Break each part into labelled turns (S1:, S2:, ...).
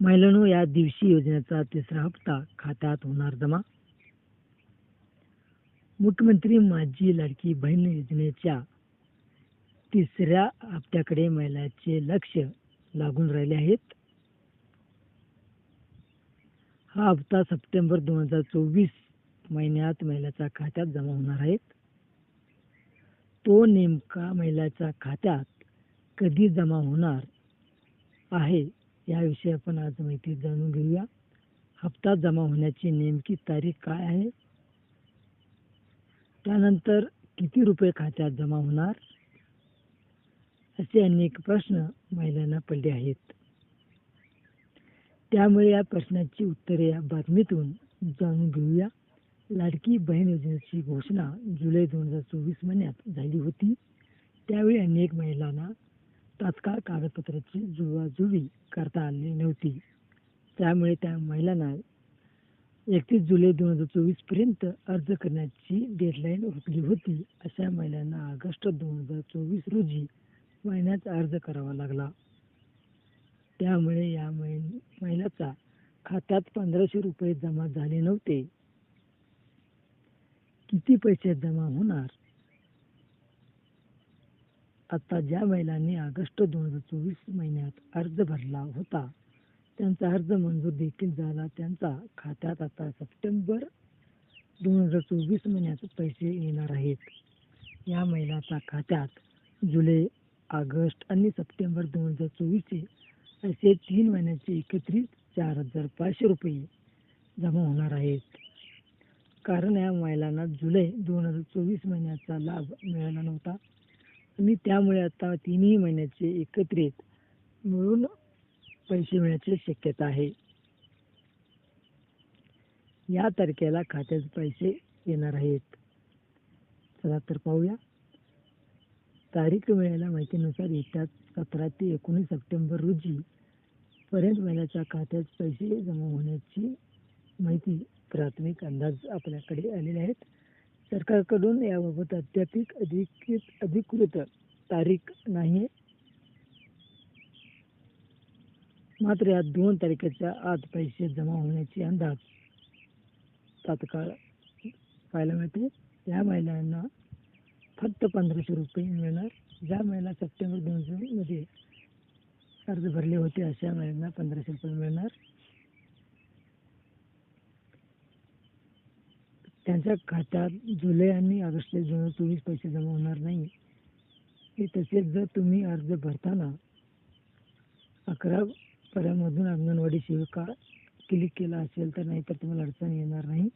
S1: महिलांनो या दिवशी योजनेचा तिसरा हप्ता खात्यात होणार जमा. मुख्यमंत्री माझी लाडकी बहीण योजनेच्या तिसऱ्या हप्त्याकडे महिलांचे लक्ष लागून राहिले आहेत. हा हप्ता सप्टेंबर दोन हजार चोवीस महिन्यात महिलाच्या खात्यात जमा होणार आहेत तो नेमका महिलाच्या खात्यात कधी जमा होणार आहे? याविषयी आपण आज माहिती जाणून घेऊया. हप्ता जमा होण्याची नेमकी तारीख काय आहे? त्यानंतर किती रुपये खात्यात जमा होणार? असे अनेक प्रश्न महिलांना पडले आहेत. त्यामुळे या प्रश्नाची उत्तरे या बातमीतून जाणून घेऊया. लाडकी बहीण योजनेची घोषणा जुलै दोन हजार चोवीस महिन्यात झाली होती. त्यावेळी अनेक महिलांना तात्काळ कागदपत्राची जुळवाजुळवी करता आली नव्हती. त्यामुळे त्या महिलांना एकतीस जुलै दोन हजार चोवीसपर्यंत अर्ज करण्याची डेडलाईन उरकली होती. अशा महिलांना ऑगस्ट दोन हजार चोवीस रोजी महिन्यात अर्ज करावा लागला. त्यामुळे या महि- महिलाचा खात्यात पंधराशे रुपये जमा झाले नव्हते. किती पैसे जमा होणार? आता ज्या महिलांनी ऑगस्ट दोन हजार चोवीस महिन्यात अर्ज भरला होता त्यांचा अर्ज मंजूर देखील झाला. त्यांचा खात्यात आता सप्टेंबर दोन हजार चोवीस महिन्यात पैसे येणार आहेत. या महिलाच्या खात्यात जुलै ऑगस्ट आणि सप्टेंबर दोन हजार चोवीसचे असे तीन महिन्याचे एकत्रित चार हजार पाचशे रुपये जमा होणार आहेत. कारण या महिलांना जुलै दोन हजार चोवीस महिन्याचा लाभ मिळाला नव्हता. आणि त्यामुळे आता तिन्ही महिन्याचे एकत्रित मिळून पैसे मिळण्याची शक्यता आहे. या तारखेला खात्यात पैसे येणार आहेत. चला तर पाहूया. तारीख मिळायला माहितीनुसार येत्या सतरा ते एकोणीस सप्टेंबर रोजी पर्यंत महिन्याच्या खात्यात पैसे जमा होण्याची माहिती प्राथमिक अंदाज आपल्याकडे आलेले आहेत. सरकारकडून याबाबत अद्याप अधिकृत अधिकृत तारीख नाही. मात्र या दोन तारखेच्या आत पैसे जमा होण्याचे अंदाज तात्काळ पाहायला मिळते. या महिलांना फक्त पंधराशे रुपये मिळणार. ज्या महिला सप्टेंबर दोन हजारमध्ये अर्ज भरले होते अशा महिलांना पंधराशे रुपये मिळणार. त्यांच्या खात्यात जुलै आणि ऑगस्ट दोन हजार चोवीस पैसे जमा होणार नाही. हे तसेच जर तुम्ही अर्ज भरताना अकरा पर्यामधून अंगणवाडी सेविका क्लिक केला असेल तर नाहीतर तुम्हाला अडचण येणार नाही.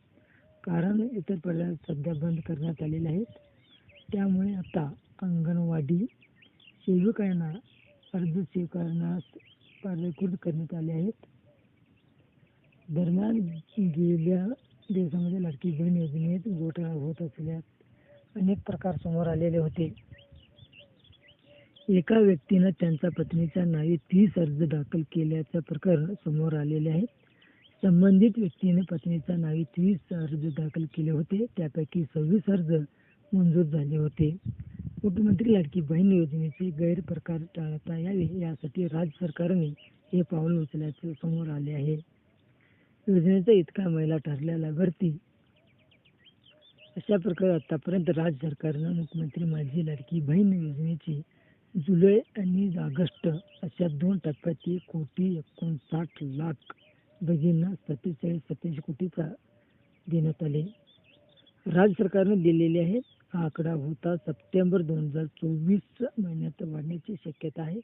S1: कारण इतर पर्याय सध्या बंद करण्यात आलेले आहेत. त्यामुळे आता अंगणवाडी सेविकांना अर्ज स्वीकारण्यास पारदर्शक करण्यात आले आहेत. दरम्यान गेल्या दिवसामध्ये लाडकी बहीण योजनेत घोटाळा होत असल्यास अनेक प्रकार समोर आलेले होते. एका व्यक्तीनं त्यांच्या पत्नीच्या नावे तीस अर्ज दाखल केल्याचं प्रकरण समोर आलेले आहे. संबंधित व्यक्तीने पत्नीच्या नावे तीस अर्ज दाखल केले होते. त्यापैकी सव्वीस अर्ज मंजूर झाले होते. मुख्यमंत्री लाडकी बहीण योजनेचे गैरप्रकार टाळता यावे यासाठी राज्य सरकारने हे पाऊल उचलल्याचे समोर आले आहे. योजनेचा इतका महिला ठरल्या लाभार्थी अशा प्रकारे आतापर्यंत राज्य सरकारनं मुख्यमंत्री माझी लाडकी बहीण योजनेची जुलै आणि ऑगस्ट अशा दोन टप्प्यात एक कोटी एकोणसाठ लाख भगिनींना सत्तेचाळीस सत्याऐंशी कोटीचा देण्यात आले. राज्य सरकारनं दिलेले आहे हा आकडा होता सप्टेंबर दोन हजार चोवीस महिन्यात वाढण्याची शक्यता आहे.